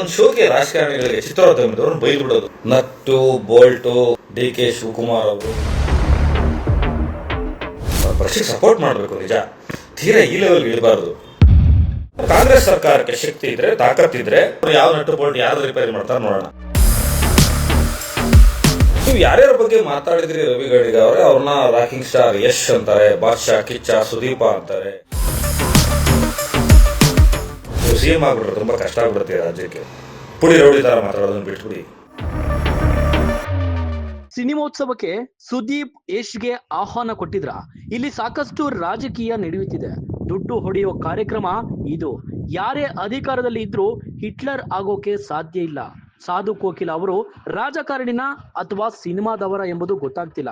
ಒಂದು ಶೋಕೆ ರಾಜಕಾರಣಿಗಳಿಗೆ ಚಿತ್ರೋದ್ಯಮದವ್ರನ್ನ ಬೈದು ಬಿಡೋದು. Nut, bolt, D K Shivakumar ಅವರು. ಪಕ್ಷಕ್ಕೆ ಸಪೋರ್ಟ್ ಮಾಡಬೇಕು, ನಿಜ. ತೀರಾ ಈ ಲೆವೆಲ್ ಇಳಬಾರದು ಕಾಂಗ್ರೆಸ್ ಸರ್ಕಾರಕ್ಕೆ ಶಕ್ತಿ ಇದ್ರೆ ತಾಕತ್ತಿದ್ರೆ ಇದ್ರೆ ಯಾವ ನಟ್ಟು, ಬೋಲ್ಟ್ ಯಾರು ರಿಪೇರಿ ಮಾಡ್ತಾರೆ ನೋಡೋಣ. ನೀವು ಯಾರ್ಯಾರ ಬಗ್ಗೆ ಮಾತಾಡಿದ್ರಿ ರವಿ ಗಡಿಗ ಅವ್ರೆ? ಅವ್ರನ್ನ ರಾಕಿಂಗ್ ಸ್ಟಾರ್ ಯಶ್ ಅಂತಾರೆ, ಬಾದ್ಶಾ, ಕಿಚ್ಚ, ಸುದೀಪ ಅಂತಾರೆ. ನೀವು ಸಿಎಂ ಆಗ್ಬಿಟ್ರೆ ತುಂಬಾ ಕಷ್ಟ ಆಗ್ಬಿಡುತ್ತೆ ರಾಜ್ಯಕ್ಕೆ. ಪುಡಿ ರೌಡಿ ತರ ಮಾತಾಡೋದನ್ನು ಬಿಟ್ಬಿಡಿ. ಸಿನಿಮೋತ್ಸವಕ್ಕೆ ಸುದೀಪ್ ಯಶ್ಗೆ ಆಹ್ವಾನ ಕೊಟ್ಟಿದ್ರ. ಇಲ್ಲಿ ಸಾಕಷ್ಟು ರಾಜಕೀಯ ನಡೆಯುತ್ತಿದೆ. ದುಡ್ಡು ಹೊಡೆಯುವ ಕಾರ್ಯಕ್ರಮ ಇದು. ಯಾರೇ ಅಧಿಕಾರದಲ್ಲಿ ಇದ್ರೂ ಹಿಟ್ಲರ್ ಆಗೋಕೆ ಸಾಧ್ಯ ಇಲ್ಲ. ಸಾಧು ಕೋಕಿಲ ಅವರು ರಾಜಕಾರಣಿನ ಅಥವಾ ಸಿನಿಮಾದವರ ಎಂಬುದು ಗೊತ್ತಾಗ್ತಿಲ್ಲ.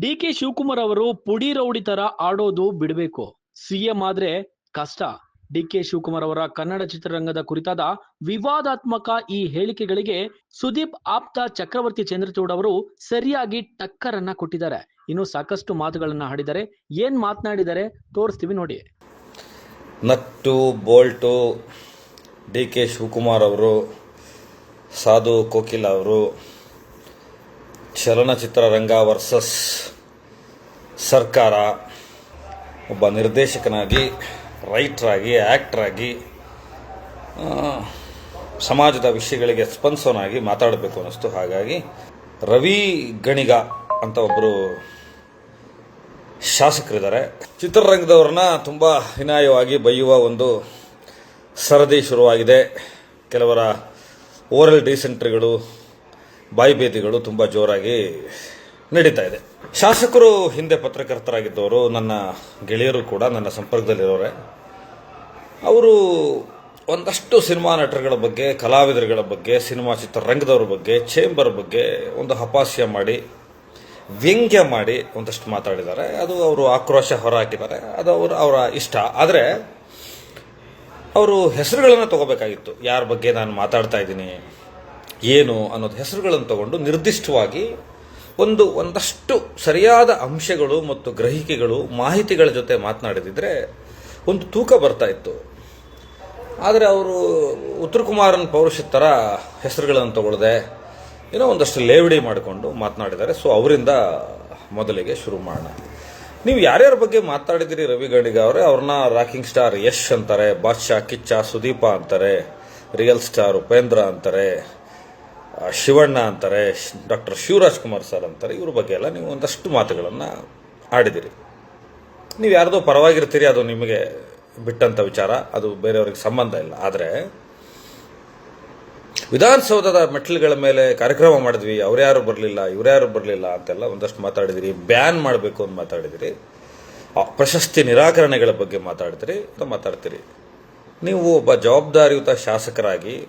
ಡಿ ಕೆ ಶಿವಕುಮಾರ್ ಅವರು ಪುಡಿ ರೌಡಿ ತರ ಆಡೋದು ಬಿಡಬೇಕು. ಸಿಎಂ ಆದ್ರೆ ಕಷ್ಟ. ಡಿ ಕೆ ಶಿವಕುಮಾರ್ ಅವರ ಕನ್ನಡ ಚಿತ್ರರಂಗದ ಕುರಿತಾದ ವಿವಾದಾತ್ಮಕ ಈ ಹೇಳಿಕೆಗಳಿಗೆ ಸುದೀಪ್ ಆಪ್ತ ಚಕ್ರವರ್ತಿ ಚಂದ್ರಚೂಡ್ ಅವರು ಸರಿಯಾಗಿ ಟಕ್ಕರನ್ನ ಕೊಟ್ಟಿದ್ದಾರೆ. ಇನ್ನು ಸಾಕಷ್ಟು ಮಾತುಗಳನ್ನ ಹಾಡಿದ್ದಾರೆ ಏನ್ ಮಾತನಾಡಿದ್ದಾರೆ ತೋರಿಸ್ತೀವಿ ನೋಡಿ. Nut, bolt, D K Shivakumar ಅವರು, ಸಾಧು ಕೋಕಿಲ ಅವರು ಚಲನಚಿತ್ರರಂಗ ವರ್ಸಸ್ ಸರ್ಕಾರ, ಒಬ್ಬ ನಿರ್ದೇಶಕನಾಗಿ ರೈಟ್ರಾಗಿ, ಆ್ಯಕ್ಟ್ರಾಗಿ ಸಮಾಜದ ವಿಷಯಗಳಿಗೆ ಸ್ಪಂದಿಸೋನಾಗಿ ಮಾತಾಡಬೇಕು ಅನ್ನಿಸ್ತು. ಹಾಗಾಗಿ ರವಿ ಗಣಿಗ ಅಂತ ಒಬ್ಬರು ಶಾಸಕರಿದ್ದಾರೆ. ಚಿತ್ರರಂಗದವ್ರನ್ನ ತುಂಬ ಹೀನಾಯವಾಗಿ ಬೈಯುವ ಒಂದು ಸರದಿ ಶುರುವಾಗಿದೆ. ಕೆಲವರ ಓರಲ್ ಡಿಸೆಂಟ್ರಿಗಳು ಬಾಯಿಬೇದಿಗಳು ತುಂಬ ಜೋರಾಗಿ ನಡೀತಾ ಇದೆ. ಶಾಸಕರು ಹಿಂದೆ ಪತ್ರಕರ್ತರಾಗಿದ್ದವರು, ನನ್ನ ಗೆಳೆಯರು ಕೂಡ ನನ್ನ ಸಂಪರ್ಕದಲ್ಲಿರೋರೆ. ಅವರು ಒಂದಷ್ಟು ಸಿನಿಮಾ ನಟರುಗಳ ಬಗ್ಗೆ, ಕಲಾವಿದರುಗಳ ಬಗ್ಗೆ, ಸಿನಿಮಾ ಚಿತ್ರರಂಗದವ್ರ ಬಗ್ಗೆ ಚೇಂಬರ್ ಬಗ್ಗೆ ಒಂದು ಹಪಾಸ್ಯ ಮಾಡಿ, ವ್ಯಂಗ್ಯ ಮಾಡಿ ಒಂದಷ್ಟು ಮಾತಾಡಿದ್ದಾರೆ. ಅದು ಅವರು ಆಕ್ರೋಶ ಹೊರಹಾಕಿದ್ದಾರೆ. ಅದು ಅವರ ಅವರ ಇಷ್ಟ. ಆದರೆ ಅವರು ಹೆಸರುಗಳನ್ನು ತಗೋಬೇಕಾಗಿತ್ತು. ಯಾರ ಬಗ್ಗೆ ನಾನು ಮಾತಾಡ್ತಾ ಇದ್ದೀನಿ, ಏನು ಅನ್ನೋದು ಹೆಸರುಗಳನ್ನು ತಗೊಂಡು ನಿರ್ದಿಷ್ಟವಾಗಿ ಒಂದು, ಒಂದಷ್ಟು ಸರಿಯಾದ ಅಂಶಗಳು ಮತ್ತು ಗ್ರಹಿಕೆಗಳು, ಮಾಹಿತಿಗಳ ಜೊತೆ ಮಾತನಾಡಿದಿದ್ರೆ ಒಂದು ತೂಕ ಬರ್ತಾ ಇತ್ತು. ಆದರೆ ಅವರು ಉತ್ತರ ಕುಮಾರನ್ ಥರ ಹೆಸರುಗಳನ್ನು ತಗೊಳ್ಳದೆ ಏನೋ ಒಂದಷ್ಟು ಲೇವಡಿ ಮಾಡಿಕೊಂಡು ಮಾತನಾಡಿದ್ದಾರೆ. ಸೊ ಅವರಿಂದ ಮೊದಲಿಗೆ ಶುರು ಮಾಡೋಣ. ನೀವು ಯಾರ್ಯಾರ ಬಗ್ಗೆ ಮಾತಾಡಿದ್ದೀರಿ ರವಿ ಗಣಿಗ ಅವರೇ? ಅವ್ರನ್ನ ರಾಕಿಂಗ್ ಸ್ಟಾರ್ ಯಶ್ ಅಂತಾರೆ, ಬಾದ್ಶಾ, ಕಿಚ್ಚ, ಸುದೀಪ ಅಂತಾರೆ, ರಿಯಲ್ ಸ್ಟಾರ್ ಉಪೇಂದ್ರ ಅಂತಾರೆ ಶಿವಣ್ಣ ಅಂತಾರೆ, ಡಾಕ್ಟರ್ ಶಿವರಾಜ್ ಕುಮಾರ್ ಸರ್ ಅಂತಾರೆ. ಇವ್ರ ಬಗ್ಗೆ ಎಲ್ಲ ನೀವು ಒಂದಷ್ಟು ಮಾತುಗಳನ್ನು ಆಡಿದಿರಿ. ನೀವು ಯಾರ್ದೋ ಪರವಾಗಿರ್ತೀರಿ, ಅದು ನಿಮಗೆ ಬಿಟ್ಟಂತ ವಿಚಾರ, ಅದು ಬೇರೆಯವ್ರಿಗೆ ಸಂಬಂಧ ಇಲ್ಲ. ಆದರೆ, ವಿಧಾನಸೌಧದ ಮೆಟ್ಲುಗಳ ಮೇಲೆ ಕಾರ್ಯಕ್ರಮ ಮಾಡಿದ್ವಿ ಅವ್ರ್ಯಾರು ಬರಲಿಲ್ಲ ಇವ್ರ್ಯಾರು ಬರಲಿಲ್ಲ ಅಂತೆಲ್ಲ ಒಂದಷ್ಟು ಮಾತಾಡಿದಿರಿ. ಬ್ಯಾನ್ ಮಾಡಬೇಕು ಅಂತ ಮಾತಾಡಿದಿರಿ. ಪ್ರಶಸ್ತಿ ನಿರಾಕರಣೆಗಳ ಬಗ್ಗೆ ಮಾತಾಡಿದಿರಿ ಅಂತ ಮಾತಾಡ್ತೀರಿ. ನೀವು ಒಬ್ಬ ಜವಾಬ್ದಾರಿಯುತ ಶಾಸಕರಾಗಿ,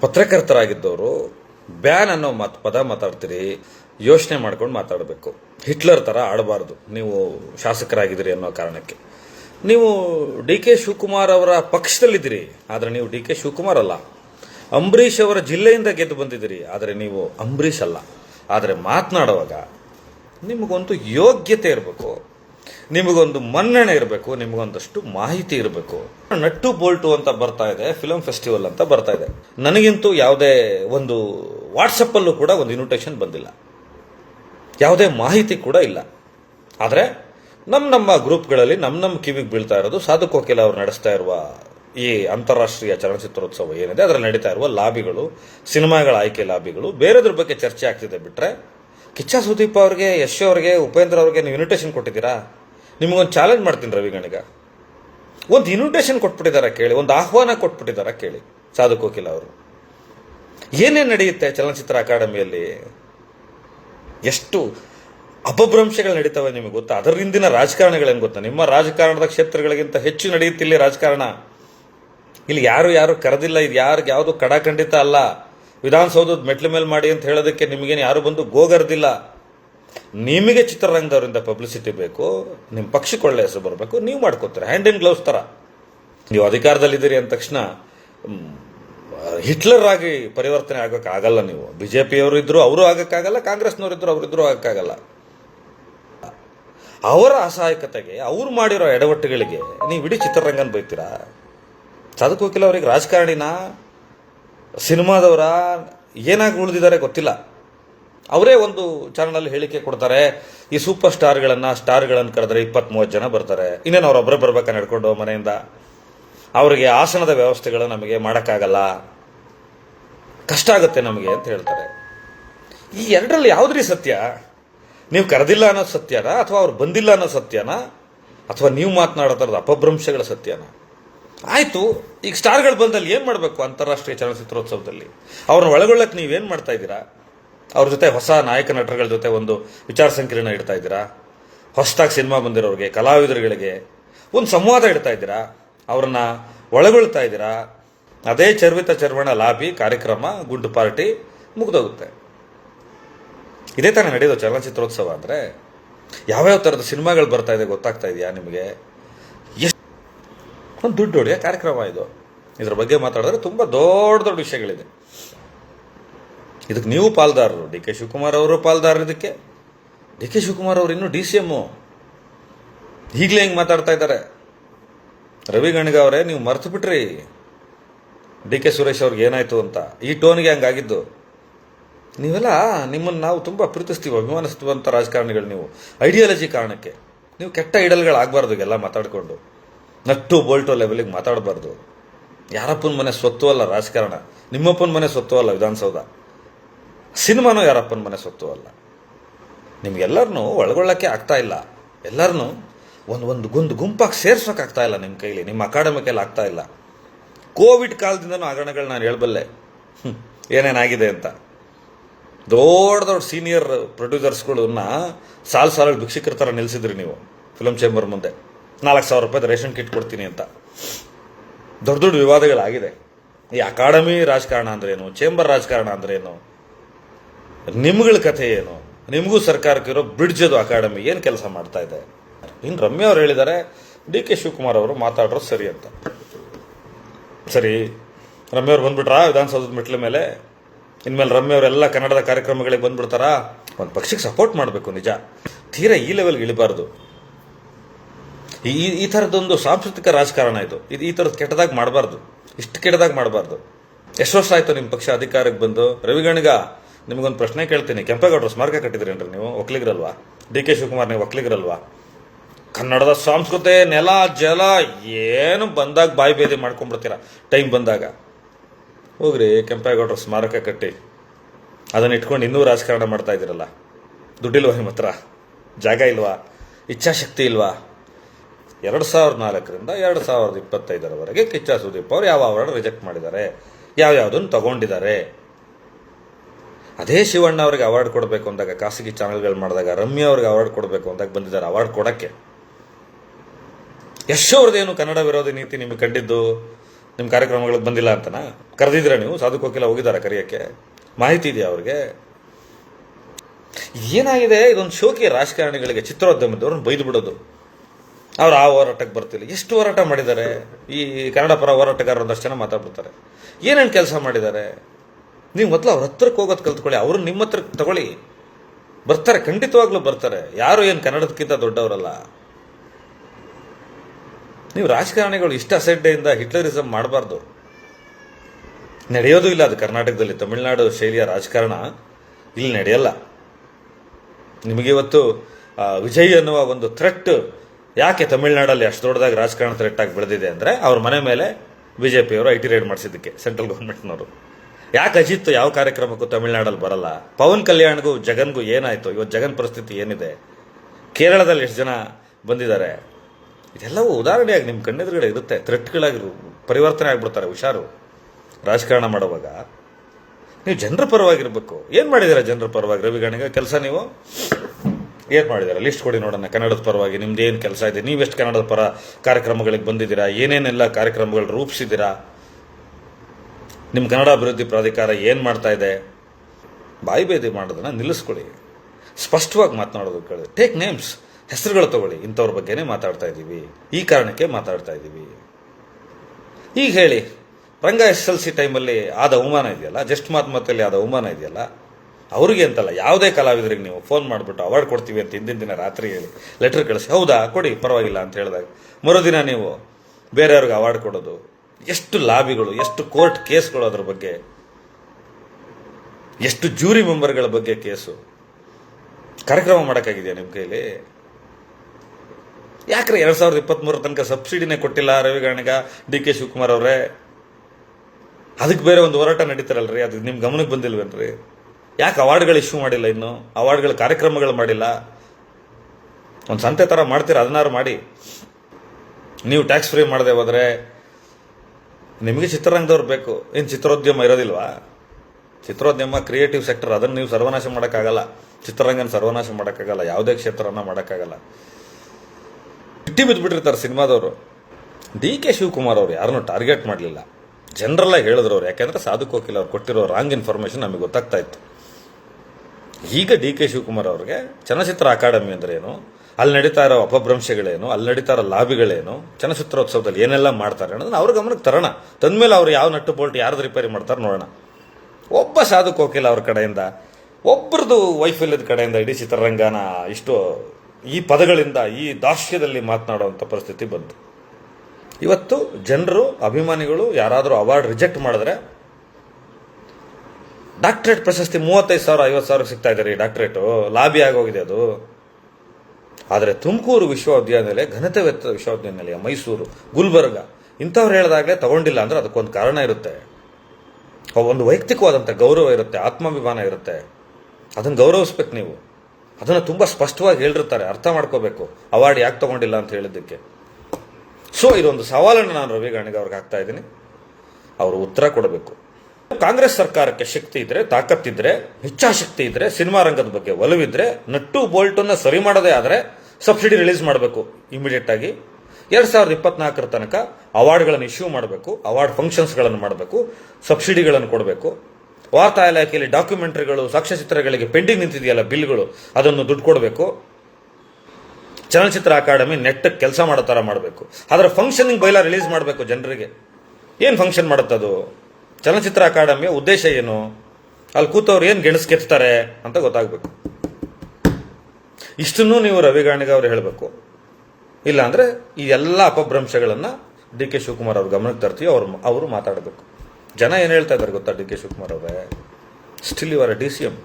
ಪತ್ರಕರ್ತರಾಗಿದ್ದವರು, ಬ್ಯಾನ್ ಅನ್ನೋ ಮಾತು, ಪದ ಮಾತಾಡ್ತೀರಿ, ಯೋಚನೆ ಮಾಡ್ಕೊಂಡು ಮಾತಾಡಬೇಕು. ಹಿಟ್ಲರ್ ಥರ ಆಡಬಾರ್ದು. ನೀವು ಶಾಸಕರಾಗಿದ್ದೀರಿ ಅನ್ನೋ ಕಾರಣಕ್ಕೆ. ನೀವು ಡಿ ಕೆ ಶಿವಕುಮಾರ್ ಅವರ ಪಕ್ಷದಲ್ಲಿದ್ದೀರಿ, ಆದರೆ ನೀವು ಡಿ ಕೆ ಶಿವಕುಮಾರ್ ಅಲ್ಲ. ಅಂಬರೀಷ್ ಅವರ ಜಿಲ್ಲೆಯಿಂದ ಗೆದ್ದು ಬಂದಿದ್ದೀರಿ, ಆದರೆ ನೀವು ಅಂಬರೀಷ್ ಅಲ್ಲ. ಆದರೆ ಮಾತನಾಡುವಾಗ ನಿಮಗೊಂದು ಯೋಗ್ಯತೆ ಇರಬೇಕು, ನಿಮಗೊಂದು ಮನ್ನಣೆ ಇರಬೇಕು, ನಿಮಗೊಂದಷ್ಟು ಮಾಹಿತಿ ಇರಬೇಕು. ನಟ್ಟು ಬೋಲ್ಟು ಅಂತ ಬರ್ತಾ ಇದೆ ಫಿಲಂ ಫೆಸ್ಟಿವಲ್ ಅಂತ ಬರ್ತಾ ಇದೆ. ನನಗಂತೂ ಯಾವುದೇ ಒಂದು ವಾಟ್ಸಪ್ಪಲ್ಲೂ ಕೂಡ ಒಂದು ಇನ್ವಿಟೇಷನ್ ಬಂದಿಲ್ಲ. ಯಾವುದೇ ಮಾಹಿತಿ ಕೂಡ ಇಲ್ಲ. ಆದರೆ ನಮ್ಮ ನಮ್ಮ ಗ್ರೂಪ್ಗಳಲ್ಲಿ ನಮ್ಮ ನಮ್ಮ ಕಿವಿಗೆ ಬೀಳ್ತಾ ಇರೋದು ಸಾಧು ಕೋಕಿಲ ಅವರು ನಡೆಸ್ತಾ ಇರುವ ಈ ಅಂತಾರಾಷ್ಟ್ರೀಯ ಚಲನಚಿತ್ರೋತ್ಸವ ಏನಿದೆ, ಅದರಲ್ಲಿ ನಡೀತಾ ಇರುವ ಲಾಬಿಗಳು, ಸಿನಿಮಾಗಳ ಆಯ್ಕೆ ಲಾಬಿಗಳು, ಬೇರೆದ್ರ ಬಗ್ಗೆ ಚರ್ಚೆ ಆಗ್ತಿದೆ ಬಿಟ್ಟರೆ ಕಿಚ್ಚ ಸುದೀಪ್ ಅವ್ರಿಗೆ, ಯಶ್ ಅವ್ರಿಗೆ, ಉಪೇಂದ್ರ ಅವ್ರಿಗೆ ನೀವು ಇನ್ವಿಟೇಷನ್ ಕೊಟ್ಟಿದ್ದೀರಾ? ನಿಮಗೊಂದು ಚಾಲೆಂಜ್ ಮಾಡ್ತೀನಿ ರವಿ ಗಣಿಗ. ಒಂದು ಇನ್ವಿಟೇಷನ್ ಕೊಟ್ಬಿಟ್ಟಿದ್ದಾರೆ ಕೇಳಿ, ಒಂದು ಆಹ್ವಾನ ಕೊಟ್ಬಿಟ್ಟಿದ್ದಾರೆ ಕೇಳಿ ಸಾಧು ಕೋಕಿಲ ಅವರು. ಏನೇನು ನಡೆಯುತ್ತೆ ಚಲನಚಿತ್ರ ಅಕಾಡೆಮಿಯಲ್ಲಿ? ಎಷ್ಟು ಅಪಭ್ರಂಶಗಳು ನಡೀತವೆ ನಿಮಗೆ ಗೊತ್ತಾ? ಅದರಿಂದಿನ ರಾಜಕಾರಣಗಳೇನು ಗೊತ್ತಾ? ನಿಮ್ಮ ರಾಜಕಾರಣದ ಕ್ಷೇತ್ರಗಳಿಗಿಂತ ಹೆಚ್ಚು ನಡೆಯುತ್ತಿಲ್ಲ ರಾಜಕಾರಣ. ಇಲ್ಲಿ ಯಾರು ಯಾರು ಕರೆದಿಲ್ಲ, ಇದು ಯಾರಿಗೆ ಯಾವುದು ಕಡಾಖಂಡಿತ ಅಲ್ಲ. ವಿಧಾನಸೌಧದ ಮೆಟ್ಲ ಮೇಲೆ ಮಾಡಿ ಅಂತ ಹೇಳೋದಕ್ಕೆ ನಿಮಗೇನು ಯಾರು ಬಂದು ಗೋಗರ್ದಿಲ್ಲ? ನಿಮಗೆ ಚಿತ್ರರಂಗದವರಿಂದ ಪಬ್ಲಿಸಿಟಿ ಬೇಕು, ನಿಮ್ಮ ಪಕ್ಷಕ್ಕೆ ಒಳ್ಳೆ ಹೆಸರು ಬರಬೇಕು, ನೀವು ಮಾಡ್ಕೋತೀರ. ಹ್ಯಾಂಡ್ ಇನ್ ಗ್ಲೌಸ್ ಥರ ನೀವು ಅಧಿಕಾರದಲ್ಲಿದ್ದೀರಿ ಅಂದ ತಕ್ಷಣ ಹಿಟ್ಲರ್ ಆಗಿ ಪರಿವರ್ತನೆ ಆಗೋಕ್ಕಾಗಲ್ಲ ನೀವು. ಬಿ ಜೆ ಪಿಯವರು ಇದ್ದರೂ ಅವರು ಆಗೋಕ್ಕಾಗಲ್ಲ, ಕಾಂಗ್ರೆಸ್ನವರು ಇದ್ರು ಅವರಿದ್ರು ಆಗಕ್ಕಾಗಲ್ಲ. ಅವರ ಅಸಹಾಯಕತೆಗೆ ಅವ್ರು ಮಾಡಿರೋ ಎಡವಟ್ಟುಗಳಿಗೆ ನೀವು ಇಡೀ ಚಿತ್ರರಂಗನ ಬೈತೀರಾ? ಸದಕ್ ಕೋಕಿಲ ಅವರಿಗೆ ರಾಜಕಾರಣಿನ? ಸಿನಿಮಾದವರ? ಏನಾಗಿ ಉಳಿದಿದ್ದಾರೆ ಗೊತ್ತಿಲ್ಲ. ಅವರೇ ಒಂದು ಚಾನಲ್ ಹೇಳಿಕೆ ಕೊಡ್ತಾರೆ, ಈ ಸೂಪರ್ ಸ್ಟಾರ್ಗಳನ್ನು ಸ್ಟಾರ್ಗಳನ್ನು ಕರೆದ್ರೆ ಇಪ್ಪತ್ತ್ ಮೂವತ್ತು ಜನ ಬರ್ತಾರೆ. ಇನ್ನೇನು ಅವ್ರೊಬ್ಬರೇ ಬರ್ಬೇಕಾ ನಡ್ಕೊಂಡು ಮನೆಯಿಂದ? ಅವರಿಗೆ ಆಸನದ ವ್ಯವಸ್ಥೆಗಳು ನಮಗೆ ಮಾಡೋಕ್ಕಾಗಲ್ಲ. ಕಷ್ಟ ಆಗುತ್ತೆ ನಮಗೆ ಅಂತ ಹೇಳ್ತಾರೆ. ಈ ಎರಡರಲ್ಲಿ ಯಾವುದ್ರಿ ಸತ್ಯ? ನೀವು ಕರೆದಿಲ್ಲ ಅನ್ನೋ ಸತ್ಯನ ಅಥವಾ ಅವ್ರು ಬಂದಿಲ್ಲ ಅನ್ನೋ ಸತ್ಯನ ಅಥವಾ ನೀವು ಮಾತನಾಡೋ ಥರದ ಅಪಭ್ರಂಶಗಳ ಸತ್ಯನ? ಆಯಿತು, ಈಗ ಸ್ಟಾರ್ಗಳು ಬಂದಲ್ಲಿ ಏನು ಮಾಡಬೇಕು ಅಂತಾರಾಷ್ಟ್ರೀಯ ಚಲನಚಿತ್ರೋತ್ಸವದಲ್ಲಿ? ಅವ್ರನ್ನ ಒಳಗೊಳ್ಳಕ್ಕೆ ನೀವೇನು ಮಾಡ್ತಾ ಇದ್ದೀರಾ? ಅವ್ರ ಜೊತೆ ಹೊಸ ನಾಯಕ ನಟರುಗಳ ಜೊತೆ ಒಂದು ವಿಚಾರ ಸಂಕಿರಣ ಇಡ್ತಾ ಇದ್ದೀರಾ? ಹೊಸದಾಗಿ ಸಿನಿಮಾ ಬಂದಿರೋರಿಗೆ, ಕಲಾವಿದರುಗಳಿಗೆ ಒಂದು ಸಂವಾದ ಇಡ್ತಾ ಇದ್ದೀರಾ? ಅವ್ರನ್ನ ಒಳಗೊಳ್ತಾ ಇದ್ದೀರಾ? ಅದೇ ಚರ್ವಿತ ಚರ್ವಣ ಲಾಬಿ ಕಾರ್ಯಕ್ರಮ, ಗುಂಡು ಪಾರ್ಟಿ ಮುಗ್ದೋಗುತ್ತೆ. ಇದೇ ತಾನೇ ನಡೆಯೋದು ಚಲನಚಿತ್ರೋತ್ಸವ ಅಂದರೆ ಯಾವ್ಯಾವ ಥರದ ಸಿನಿಮಾಗಳು ಬರ್ತಾ ಇದೆ ಗೊತ್ತಾಗ್ತಾ ಇದೆಯಾ ನಿಮಗೆ? ಎಷ್ಟು ಒಂದು ದುಡ್ಡು ಹೊಡೆಯೋ ಕಾರ್ಯಕ್ರಮ ಇದು. ಇದ್ರ ಬಗ್ಗೆ ಮಾತಾಡಿದ್ರೆ ತುಂಬ ದೊಡ್ಡ ದೊಡ್ಡ ವಿಷಯಗಳಿದೆ. ಇದಕ್ಕೆ ನೀವು ಪಾಲ್ದಾರರು, ಡಿ ಕೆ ಶಿವಕುಮಾರ್ ಅವರು ಪಾಲ್ದಾರರು ಇದಕ್ಕೆ. ಡಿ ಕೆ ಶಿವಕುಮಾರ್ ಅವರು ಇನ್ನೂ ಡಿ ಸಿ ಎಮ್ಮು ಈಗಲೇ ಹೆಂಗೆ ಮಾತಾಡ್ತಾ ಇದ್ದಾರೆ. ರವಿ ಗಣಿಗ ಅವರೇ, ನೀವು ಮರ್ತು ಬಿಟ್ರಿ ಡಿ ಕೆ ಸುರೇಶ್ ಅವ್ರಿಗೆ ಏನಾಯ್ತು ಅಂತ. ಈ ಟೋನ್ಗೆ ಹಂಗಾಗಿದ್ದು. ನೀವೆಲ್ಲ ನಿಮ್ಮನ್ನು ನಾವು ತುಂಬ ಪ್ರೀತಿಸ್ತೀವಿ ಅಭಿಮಾನಿಸುವಂಥ ರಾಜಕಾರಣಿಗಳು ನೀವು. ಐಡಿಯಾಲಜಿ ಕಾರಣಕ್ಕೆ. ನೀವು ಕೆಟ್ಟ ಐಡಲ್ಗಳಾಗಬಾರ್ದು ಎಲ್ಲ ಮಾತಾಡಿಕೊಂಡು. ನಟ್ಟು ಬೋಲ್ಟೋ ಲೆವೆಲಿಗೆ ಮಾತಾಡಬಾರ್ದು. ಯಾರಪ್ಪನ ಮನೆ ಸ್ವತ್ತು ಅಲ್ಲ ರಾಜಕಾರಣ. ನಿಮ್ಮಪ್ಪನ ಮನೆ ಸ್ವತ್ತು ಅಲ್ಲ ವಿಧಾನಸೌಧ. ಸಿನಿಮಾನೂ ಯಾರಪ್ಪನ ಮನೆ ಸ್ವತ್ತು ಅಲ್ಲ. ನಿಮ್ಗೆಲ್ಲರನ್ನೂ ಒಳಗೊಳ್ಳೋಕ್ಕೆ ಆಗ್ತಾ ಇಲ್ಲ. ಎಲ್ಲರನ್ನೂ ಒಂದು ಒಂದು ಗುಂದು ಗುಂಪಾಗಿ ಸೇರ್ಸೋಕೆ ಆಗ್ತಾ ಇಲ್ಲ ನಿಮ್ಮ ಕೈಲಿ. ನಿಮ್ಮ ಅಕಾಡೆಮಿ ಕೈಲಿ ಆಗ್ತಾ ಇಲ್ಲ. ಕೋವಿಡ್ ಕಾಲದಿಂದನೂ ಹಗರಣಗಳು ನಾನು ಹೇಳಬಲ್ಲೆ. ಹ್ಞೂ ಏನೇನಾಗಿದೆ ಅಂತ. ದೊಡ್ಡ ದೊಡ್ಡ ಸೀನಿಯರ್ ಪ್ರೊಡ್ಯೂಸರ್ಸ್ಗಳನ್ನ ಸಾಲು ಸಾಲು ಭಿಕ್ಷಕರ ಥರ ನಿಲ್ಲಿಸಿದ್ರಿ ನೀವು ಫಿಲಮ್ ಚೇಂಬರ್ ಮುಂದೆ. ನಾಲ್ಕು ಸಾವಿರ ರೂಪಾಯಿ ರೇಷನ್ ಕಿಟ್ ಕೊಡ್ತೀನಿ ಅಂತ. ದೊಡ್ಡ ದೊಡ್ಡ ವಿವಾದಗಳಾಗಿದೆ. ಈ ಅಕಾಡೆಮಿ ರಾಜಕಾರಣ ಅಂದ್ರೇನು ಚೇಂಬರ್ ರಾಜಕಾರಣ ಅಂದ್ರೇನು ನಿಮ್ಗಳ ಕಥೆ ಏನು? ನಿಮಗೂ ಸರ್ಕಾರಕ್ಕಿರೋ ಬ್ರಿಡ್ಜ್ ಅದು ಅಕಾಡೆಮಿ, ಏನು ಕೆಲಸ ಮಾಡ್ತಾ ಇದೆ? ಇನ್ನು ರಮ್ಯ ಅವ್ರು ಹೇಳಿದ್ದಾರೆ, ಡಿ ಕೆ ಶಿವಕುಮಾರ್ ಅವರು ಮಾತಾಡೋರು ಸರಿ ಅಂತ. ಸರಿ, ರಮ್ಯ ಅವ್ರು ಬಂದ್ಬಿಟ್ರಾ? ವಿಧಾನಸೌಧದ ಮೆಟ್ಲ ಮೇಲೆ? ಇನ್ಮೇಲೆ ರಮ್ಯ ಅವರೆಲ್ಲ ಕನ್ನಡದ ಕಾರ್ಯಕ್ರಮಗಳಿಗೆ ಬಂದ್ಬಿಡ್ತಾರಾ? ಒಂದು ಪಕ್ಷಕ್ಕೆ ಸಪೋರ್ಟ್ ಮಾಡಬೇಕು ನಿಜ. ತೀರಾ ಈ ಲೆವೆಲ್ಗೆ ಇಳಿಬಾರ್ದು. ಈ, ಈ- ಥರದ್ದೊಂದು ಥರದೊಂದು ಸಾಂಸ್ಕೃತಿಕ ರಾಜಕಾರಣ ಇದು. ಇದು ಈ ಥರದ್ದು ಕೆಟ್ಟದಾಗಿ ಮಾಡಬಾರ್ದು. ಇಷ್ಟು ಕೆಟ್ಟದಾಗಿ ಮಾಡಬಾರ್ದು. ಎಷ್ಟು ವರ್ಷ ಆಯ್ತು ನಿಮ್ಮ ಪಕ್ಷ ಅಧಿಕಾರಕ್ಕೆ ಬಂದು? ರವಿಗಣಿಗ ನಿಮಗೊಂದು ಪ್ರಶ್ನೆ ಕೇಳ್ತೀನಿ. ಕೆಂಪೇಗೌಡರು ಸ್ಮಾರಕ ಕಟ್ಟಿದ್ರೇನ್ರಿ ನೀವು? ಒಕ್ಲಿಗರಲ್ವಾ? ಡಿ ಕೆ ಶಿವಕುಮಾರ್, ನೀವು ಒಕ್ಲಿಗರಲ್ವಾ? ಕನ್ನಡದ ಸಂಸ್ಕೃತಿ, ನೆಲ, ಜಲ, ಏನು ಬಂದಾಗ ಬಾಯಿ ಬೇದಿ ಮಾಡ್ಕೊಂಡ್ಬಿಡ್ತೀರಾ? ಟೈಮ್ ಬಂದಾಗ. ಹೋಗ್ರಿ, ಕೆಂಪೇಗೌಡರ ಸ್ಮಾರಕ ಕಟ್ಟಿ. ಅದನ್ನು ಇಟ್ಕೊಂಡು ಇನ್ನೂ ರಾಜಕಾರಣ ಮಾಡ್ತಾ ಇದ್ದೀರಲ್ಲ. ದುಡ್ಡಿಲ್ವಾ ನಿಮ್ಮ ಹತ್ರ? ಜಾಗ ಇಲ್ವಾ? ಇಚ್ಛಾಶಕ್ತಿ ಇಲ್ವಾ? ಎರಡು ಸಾವಿರದ ನಾಲ್ಕರಿಂದ ಎರಡು ಸಾವಿರದ ಇಪ್ಪತ್ತೈದರವರೆಗೆ ಕಿಚ್ಚ ಸುದೀಪ್ ಅವರು ಯಾವ ಅವಾರ್ಡ್ ರಿಜೆಕ್ಟ್ ಮಾಡಿದ್ದಾರೆ? ಯಾವ ಯಾವ್ಯಾವುದನ್ನು ತಗೊಂಡಿದ್ದಾರೆ? ಅದೇ ಶಿವಣ್ಣ ಅವರಿಗೆ ಅವಾರ್ಡ್ ಕೊಡಬೇಕು ಅಂದಾಗ, ಖಾಸಗಿ ಚಾನೆಲ್ಗಳು ಮಾಡಿದಾಗ, ರಮ್ಯ ಅವ್ರಿಗೆ ಅವಾರ್ಡ್ ಕೊಡಬೇಕು ಅಂದಾಗ ಬಂದಿದ್ದಾರೆ ಅವಾರ್ಡ್ ಕೊಡಕ್ಕೆ. ಯಶ್ ಅವ್ರದ್ದೇನು ಕನ್ನಡ ವಿರೋಧಿ ನೀತಿ ನಿಮಗೆ ಕಂಡಿದ್ದು? ನಿಮ್ಮ ಕಾರ್ಯಕ್ರಮಗಳಿಗೆ ಬಂದಿಲ್ಲ ಅಂತನ? ಕರೆದಿದ್ದೀರಾ ನೀವು? ಸಾಧು ಕೋಕಿಲ ಹೋಗಿದ್ದಾರೆ ಕರೆಯೋಕ್ಕೆ. ಮಾಹಿತಿ ಇದೆಯಾ ಅವ್ರಿಗೆ? ಏನಾಗಿದೆ ಇದೊಂದು ಶೋಕಿ ರಾಜಕಾರಣಿಗಳಿಗೆ ಚಿತ್ರೋದ್ಯಮದವ್ರನ್ನ ಬೈದು ಬಿಡೋದು. ಅವ್ರು ಆ ಹೋರಾಟಕ್ಕೆ ಬರ್ತಿಲ್ಲ. ಎಷ್ಟು ಹೋರಾಟ ಮಾಡಿದ್ದಾರೆ? ಈ ಕನ್ನಡ ಪರ ಹೋರಾಟಗಾರರು ಒಂದಷ್ಟು ಜನ ಮಾತಾಡ್ಬಿಡ್ತಾರೆ. ಏನೇನು ಕೆಲಸ ಮಾಡಿದ್ದಾರೆ? ನೀವು ಮೊದಲು ಅವ್ರ ಹತ್ರಕ್ಕೆ ಹೋಗೋದು ಕಲ್ತ್ಕೊಳ್ಳಿ. ಅವರು ನಿಮ್ಮ ಹತ್ರಕ್ಕೆ ತಗೊಳ್ಳಿ. ಬರ್ತಾರೆ. ಖಂಡಿತವಾಗ್ಲೂ ಬರ್ತಾರೆ. ಯಾರು ಏನು ಕನ್ನಡದಕ್ಕಿಂತ ದೊಡ್ಡವರಲ್ಲ. ನೀವು ರಾಜಕಾರಣಿಗಳು ಇಷ್ಟ ಅಸಡ್ಡೆಯಿಂದ ಹಿಟ್ಲರಿಸಮ್ ಮಾಡಬಾರ್ದು. ನಡೆಯೋದು ಇಲ್ಲ ಅದು ಕರ್ನಾಟಕದಲ್ಲಿ. ತಮಿಳುನಾಡು ಶೈಲಿಯ ರಾಜಕಾರಣ ಇಲ್ಲಿ ನಡೆಯಲ್ಲ. ನಿಮಗೆ ಇವತ್ತು ವಿಜಯ್ ಅನ್ನುವ ಒಂದು ಥ್ರೆಟ್ ಯಾಕೆ ತಮಿಳುನಾಡಲ್ಲಿ ಅಷ್ಟು ದೊಡ್ಡದಾಗಿ ರಾಜಕಾರಣ ಥ್ರೆಟ್ ಆಗಿ ಬೆಳೆದಿದೆ ಅಂದರೆ ಅವ್ರ ಮನೆ ಮೇಲೆ ಬಿ ಜೆ ಪಿಯವರು ಐ ಟಿ ರೈಡ್ ಮಾಡಿಸಿದ್ದಕ್ಕೆ, ಸೆಂಟ್ರಲ್ ಗೌರ್ಮೆಂಟ್ನವರು. ಯಾಕೆ ಅಜಿತ್ ಯಾವ ಕಾರ್ಯಕ್ರಮಕ್ಕೂ ತಮಿಳುನಾಡಲ್ಲಿ ಬರಲ್ಲ? ಪವನ್ ಕಲ್ಯಾಣ್ಗೂ ಜಗನ್ಗೂ ಏನಾಯಿತು? ಇವತ್ತು ಜಗನ್ ಪರಿಸ್ಥಿತಿ ಏನಿದೆ? ಕೇರಳದಲ್ಲಿ ಎಷ್ಟು ಜನ ಬಂದಿದ್ದಾರೆ? ಇದೆಲ್ಲವೂ ಉದಾಹರಣೆಯಾಗಿ ನಿಮ್ಮ ಕಣ್ಣೆದುರುಗಡೆ ಇರುತ್ತೆ. ಥ್ರೆಟ್ಗಳಾಗಿರು ಪರಿವರ್ತನೆ ಆಗಿಬಿಡ್ತಾರೆ ಹುಷಾರು. ರಾಜಕಾರಣ ಮಾಡುವಾಗ. ನೀವು ಜನರ ಪರವಾಗಿರ್ಬೇಕು. ಏನು ಮಾಡಿದ್ದೀರಾ ಜನರ ಪರವಾಗಿ? ರವಿಗಣಿಗೆ ಕೆಲಸ ನೀವು? ಏನು ಮಾಡಿದ್ದೀರಾ ಲಿಸ್ಟ್ ಕೊಡಿ ನೋಡೋಣ. ಕನ್ನಡದ ಪರವಾಗಿ ನಿಮ್ದು ಏನು ಕೆಲಸ ಇದೆ? ನೀವೆಷ್ಟು ಕನ್ನಡದ ಪರ ಕಾರ್ಯಕ್ರಮಗಳಿಗೆ ಬಂದಿದ್ದೀರಾ? ಏನೇನೆಲ್ಲ ಕಾರ್ಯಕ್ರಮಗಳು ರೂಪಿಸಿದ್ದೀರಾ? ನಿಮ್ಮ ಕನ್ನಡ ಅಭಿವೃದ್ಧಿ ಪ್ರಾಧಿಕಾರ ಏನು ಮಾಡ್ತಾ ಇದೆ? ಬಾಯಿ ಬೇದಿ ಮಾಡೋದನ್ನು ನಿಲ್ಲಿಸ್ಕೊಳ್ಳಿ. ಸ್ಪಷ್ಟವಾಗಿ ಮಾತನಾಡೋದು ಕೇಳಿ. ಟೇಕ್ ನೇಮ್ಸ್ ಹೆಸರುಗಳು ತಗೊಳ್ಳಿ. ಇಂಥವ್ರ ಬಗ್ಗೆನೇ ಮಾತಾಡ್ತಾ ಇದ್ದೀವಿ. ಈ ಕಾರಣಕ್ಕೆ ಮಾತಾಡ್ತಾ ಇದ್ದೀವಿ. ಈಗ ಹೇಳಿ, ರಂಗ ಎಸ್ ಎಲ್ ಸಿ ಟೈಮಲ್ಲಿ ಆದ ಅವಮಾನ ಇದೆಯಲ್ಲ? ಜಸ್ಟ್ ಮಾತುಮತಲ್ಲಿ ಆದ ಅವಮಾನ ಇದೆಯಲ್ಲ? ಅವ್ರಿಗೆ ಅಂತಲ್ಲ, ಯಾವುದೇ ಕಲಾವಿದರಿಗೆ ನೀವು ಫೋನ್ ಮಾಡಿಬಿಟ್ಟು ಅವಾರ್ಡ್ ಕೊಡ್ತೀವಿ ಅಂತ ಹಿಂದಿನ ದಿನ ರಾತ್ರಿ ಹೇಳಿ, ಲೆಟ್ರ್ ಕಳಿಸಿ, ಹೌದಾ? ಕೊಡಿ, ಪರವಾಗಿಲ್ಲ ಅಂತ ಹೇಳಿದಾಗ. ಮರುದಿನ ನೀವು ಬೇರೆಯವ್ರಿಗೆ ಅವಾರ್ಡ್ ಕೊಡೋದು. ಎಷ್ಟು ಲಾಬಿಗಳು, ಎಷ್ಟು ಕೋರ್ಟ್ ಕೇಸ್ಗಳು ಅದ್ರ ಬಗ್ಗೆ. ಎಷ್ಟು ಜೂರಿ ಮೆಂಬರ್ಗಳ ಬಗ್ಗೆ ಕೇಸು. ಕಾರ್ಯಕ್ರಮ ಮಾಡೋಕ್ಕಾಗಿದೆಯಾ ನಿಮ್ಮ ಕೈಲಿ ಯಾಕ್ರೆ ಎರಡ್ ಸಾವಿರದ ಇಪ್ಪತ್ಮೂರ ತನಕ ಸಬ್ಸಿಡಿನೇ ಕೊಟ್ಟಿಲ್ಲ ರವಿಗಣಗ ಡಿ ಕೆ ಶಿವಕುಮಾರ್ ಅವರೇ? ಅದಕ್ಕೆ ಬೇರೆ ಒಂದು ಹೋರಾಟ ನಡೀತಾರಲ್ರಿ, ಅದು ನಿಮ್ಮ ಗಮನಕ್ಕೆ ಬಂದಿಲ್ವೇನ್ರಿ? ಯಾಕೆ ಅವಾರ್ಡ್ಗಳು ಇಶ್ಯೂ ಮಾಡಿಲ್ಲ ಇನ್ನು? ಅವಾರ್ಡ್ಗಳ ಕಾರ್ಯಕ್ರಮಗಳು ಮಾಡಿಲ್ಲ? ಒಂದು ಸಂತೆ ಥರ ಮಾಡ್ತೀರ? ಅದನ್ನಾರು ಮಾಡಿ. ನೀವು ಟ್ಯಾಕ್ಸ್ ಫ್ರೀ ಮಾಡದೆ ಹೋದ್ರೆ ನಿಮಗೆ ಚಿತ್ರರಂಗದವ್ರು ಬೇಕು. ಏನು ಚಿತ್ರೋದ್ಯಮ ಇರೋದಿಲ್ವಾ? ಚಿತ್ರೋದ್ಯಮ ಕ್ರಿಯೇಟಿವ್ ಸೆಕ್ಟರ್ ಅದನ್ನು ನೀವು ಸರ್ವನಾಶ ಮಾಡೋಕ್ಕಾಗಲ್ಲ. ಚಿತ್ರರಂಗನ ಸರ್ವನಾಶ ಮಾಡೋಕ್ಕಾಗಲ್ಲ. ಯಾವುದೇ ಕ್ಷೇತ್ರನ ಮಾಡೋಕ್ಕಾಗಲ್ಲ. ಬಿಟ್ಟಿ ಬಿದ್ದುಬಿಟ್ಟಿರ್ತಾರೆ ಸಿನಿಮಾದವರು. ಡಿ ಕೆ ಶಿವಕುಮಾರ್ ಅವರು ಯಾರನ್ನೂ ಟಾರ್ಗೆಟ್ ಮಾಡಲಿಲ್ಲ. ಜನರಲ್ಲ ಹೇಳಿದ್ರು ಅವ್ರು, ಯಾಕೆಂದ್ರೆ ಸಾಧು ಕೋಕಿಲ್ ಅವ್ರು ಕೊಟ್ಟಿರೋ ರಾಂಗ್ ಇನ್ಫಾರ್ಮೇಶನ್ ನಮಗೆ ಗೊತ್ತಾಗ್ತಾ ಇತ್ತು. ಈಗ ಡಿ ಕೆ ಶಿವಕುಮಾರ್ ಅವ್ರಿಗೆ ಚಲನಚಿತ್ರ ಅಕಾಡೆಮಿ ಅಂದ್ರೆ ಏನು ಅಲ್ಲಿ ನಡೀತಾ ಇರೋ ಅಪಭ್ರಂಶಗಳೇನು, ಅಲ್ಲಿ ನಡೀತಾ ಇರೋ ಲಾಭಿಗಳೇನು ಚಲನಚಿತ್ರೋತ್ಸವದಲ್ಲಿ ಏನೆಲ್ಲ ಮಾಡ್ತಾರೆ ಅನ್ನೋದನ್ನ ಅವ್ರ ಗಮನಕ್ಕೆ ತರೋಣ. ತಂದ್ಮೇಲೆ ಅವ್ರು ಯಾವ ನಟ್ಟು ಬೋಲ್ಟ್ ಯಾರ್ದು ರಿಪೇರಿ ಮಾಡ್ತಾರೆ ನೋಡೋಣ. ಒಬ್ಬ ಸಾಧು ಕೋಕಿಲ್ ಅವ್ರ ಕಡೆಯಿಂದ ಒಬ್ಬರದು ವೈಫಲ್ಯದ ಕಡೆಯಿಂದ ಇಡೀ ಚಿತ್ರರಂಗನ ಇಷ್ಟು ಈ ಪದಗಳಿಂದ ಈ ದಾಸ್ಯದಲ್ಲಿ ಮಾತನಾಡುವಂಥ ಪರಿಸ್ಥಿತಿ ಬಂತು. ಇವತ್ತು ಜನರು, ಅಭಿಮಾನಿಗಳು ಯಾರಾದರೂ ಅವಾರ್ಡ್ ರಿಜೆಕ್ಟ್ ಮಾಡಿದ್ರೆ ಡಾಕ್ಟರೇಟ್ ಪ್ರಶಸ್ತಿ ಮೂವತ್ತೈದು ಸಾವಿರ, ಐವತ್ತು ಸಾವಿರ ಸಿಗ್ತಾ ಇದೆ ರೀ ಡಾಕ್ಟ್ರೇಟು. ಲಾಬಿ ಆಗೋಗಿದೆ ಅದು. ಆದರೆ ತುಮಕೂರು ವಿಶ್ವವಿದ್ಯಾನಿಲಯ ಘನತೆವೆತ್ತ ವಿಶ್ವವಿದ್ಯಾನಿಲಯ, ಮೈಸೂರು, ಗುಲ್ಬರ್ಗ, ಇಂಥವ್ರು ಹೇಳಿದಾಗಲೇ ತಗೊಂಡಿಲ್ಲ ಅಂದರೆ ಅದಕ್ಕೊಂದು ಕಾರಣ ಇರುತ್ತೆ. ಒಂದು ವೈಯಕ್ತಿಕವಾದಂಥ ಗೌರವ ಇರುತ್ತೆ, ಆತ್ಮಾಭಿಮಾನ ಇರುತ್ತೆ. ಅದನ್ನು ಗೌರವಿಸ್ಬೇಕು ನೀವು. ಅದನ್ನು ತುಂಬ ಸ್ಪಷ್ಟವಾಗಿ ಹೇಳಿರ್ತಾರೆ ಅರ್ಥ ಮಾಡ್ಕೋಬೇಕು. ಅವಾರ್ಡ್ ಯಾಕೆ ತಗೊಂಡಿಲ್ಲ ಅಂತ ಹೇಳಿದ್ದಕ್ಕೆ. ಸೊ ಇದೊಂದು ಸವಾಲನ್ನು ನಾನು ರವಿ ಗಾಣಿಗೆ ಅವ್ರಿಗೆ ಹಾಕ್ತಾ ಇದ್ದೀನಿ. ಅವರು ಉತ್ತರ ಕೊಡಬೇಕು. ಕಾಂಗ್ರೆಸ್ ಸರ್ಕಾರಕ್ಕೆ ಶಕ್ತಿ ಇದ್ರೆ, ತಾಕತ್ತಿದ್ರೆ, ಇಚ್ಛಾಶಕ್ತಿ ಇದ್ರೆ, ಸಿನಿಮಾ ರಂಗದ ಬಗ್ಗೆ ಒಲವಿದ್ರೆ, ನಟ್ಟು ಬೋಲ್ಟನ್ನು ಸರಿ ಮಾಡೋದೇ ಆದರೆ ಸಬ್ಸಿಡಿ ರಿಲೀಸ್ ಮಾಡಬೇಕು ಇಮಿಡಿಯೇಟ್ ಆಗಿ. ಎರಡ್ ಸಾವಿರದ ಇಪ್ಪತ್ನಾಲ್ಕರ ತನಕ ಅವಾರ್ಡ್ಗಳನ್ನು ಇಶ್ಯೂ ಮಾಡಬೇಕು, ಅವಾರ್ಡ್ ಫಂಕ್ಷನ್ಸ್ಗಳನ್ನು ಮಾಡಬೇಕು, ಸಬ್ಸಿಡಿಗಳನ್ನು ಕೊಡಬೇಕು. ವಾರ್ತಾ ಇಲಾಖೆಯಲ್ಲಿ ಡಾಕ್ಯುಮೆಂಟ್ರಿಗಳು, ಸಾಕ್ಷ್ಯಚಿತ್ರಗಳಿಗೆ ಪೆಂಡಿಂಗ್ ನಿಂತಿದೆಯಲ್ಲ ಬಿಲ್ಗಳು, ಅದನ್ನು ದುಡ್ಡು ಕೊಡಬೇಕು. ಚಲನಚಿತ್ರ ಅಕಾಡೆಮಿ ನೆಟ್ ಕೆಲಸ ಮಾಡೋ ಥರ ಮಾಡಬೇಕು. ಅದರ ಫಂಕ್ಷನಿಂಗ್ ಬೈಲ ರಿಲೀಸ್ ಮಾಡಬೇಕು ಜನರಿಗೆ. ಏನು ಫಂಕ್ಷನ್ ಮಾಡುತ್ತದು ಚಲನಚಿತ್ರ ಅಕಾಡೆಮಿಯ ಉದ್ದೇಶ ಏನು? ಅಲ್ಲಿ ಕೂತವ್ರು ಏನು ಗೆಣಸ್ ಕೆತ್ತಾರೆ ಅಂತ ಗೊತ್ತಾಗಬೇಕು. ಇಷ್ಟನ್ನು ನೀವು ರವಿಗಾಣಿಗ ಅವ್ರು ಹೇಳಬೇಕು. ಇಲ್ಲಾಂದರೆ ಈ ಎಲ್ಲ ಅಪಭ್ರಂಶಗಳನ್ನ ಡಿ ಕೆ ಶಿವಕುಮಾರ್ ಅವ್ರ ಗಮನಕ್ಕೆ ತರ್ತೀವಿ, ಅವರು ಅವರು ಮಾತಾಡಬೇಕು. ಜನ ಏನು ಹೇಳ್ತಾ ಇದ್ದಾರೆ ಗೊತ್ತಾ ಡಿ ಕೆ ಶಿವಕುಮಾರ್ ಅವರೇ? ಸ್ಟಿಲ್ ಇವರ ಡಿ ಸಿ ಎಂ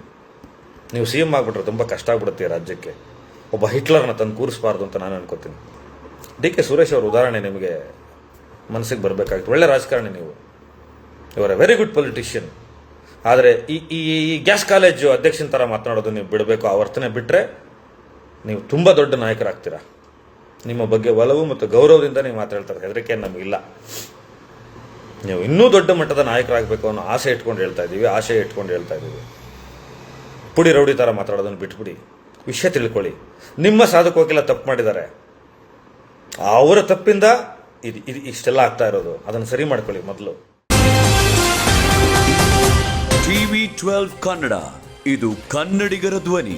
ನೀವು ಸಿ ಎಂ ಆಗ್ಬಿಟ್ರೆ ತುಂಬ ಕಷ್ಟ ಆಗ್ಬಿಡುತ್ತೆ ರಾಜ್ಯಕ್ಕೆ. ಒಬ್ಬ ಹಿಟ್ಲರ್ನ ತಂದು ಕೂರಿಸಬಾರ್ದು ಅಂತ ನಾನು ಅನ್ಕೋತೀನಿ. ಡಿ ಕೆ ಸುರೇಶ್ ಅವರ ಉದಾಹರಣೆ ನಿಮಗೆ ಮನಸ್ಸಿಗೆ ಬರಬೇಕಾಗಿತ್ತು. ಒಳ್ಳೆ ರಾಜಕಾರಣಿ ನೀವು. ಇವರ ವೆರಿ ಗುಡ್ ಪೊಲಿಟಿಷಿಯನ್ ಆದರೆ ಈ ಈ ಈ ಗ್ಯಾಸ್ ಕಾಲೇಜು ಅಧ್ಯಕ್ಷನ ಥರ ಮಾತನಾಡೋದು ನೀವು ಬಿಡಬೇಕು. ಆ ವರ್ತನೆ ಬಿಟ್ಟರೆ ನೀವು ತುಂಬ ದೊಡ್ಡ ನಾಯಕರಾಗ್ತೀರಾ. ನಿಮ್ಮ ಬಗ್ಗೆ ಒಲವು ಮತ್ತು ಗೌರವದಿಂದ ನೀವು ಮಾತಾಡ್ತಾರೆ. ಹೆದರಿಕೆ ನಮಗಿಲ್ಲ. ನೀವು ಇನ್ನೂ ದೊಡ್ಡ ಮಟ್ಟದ ನಾಯಕರಾಗಬೇಕು ಅನ್ನೋ ಆಸೆ ಇಟ್ಕೊಂಡು ಹೇಳ್ತಾ ಇದ್ದೀವಿ, ಆಸೆ ಇಟ್ಕೊಂಡು ಹೇಳ್ತಾ ಇದ್ದೀವಿ. ಪುಡಿ ರೌಡಿ ಥರ ಮಾತಾಡೋದನ್ನು ಬಿಟ್ಬಿಡಿ. ವಿಷಯ ತಿಳ್ಕೊಳ್ಳಿ. ನಿಮ್ಮ ಸಾಧಕೋಕಿಲ್ಲ ತಪ್ಪು ಮಾಡಿದ್ದಾರೆ. ಅವರ ತಪ್ಪಿಂದ ಇದು ಇದು ಇಷ್ಟೆಲ್ಲ ಆಗ್ತಾ ಇರೋದು. ಅದನ್ನು ಸರಿ ಮಾಡ್ಕೊಳ್ಳಿ ಮೊದಲು. TV twelve Kannada. ಇದು ಕನ್ನಡಿಗರ ಧ್ವನಿ.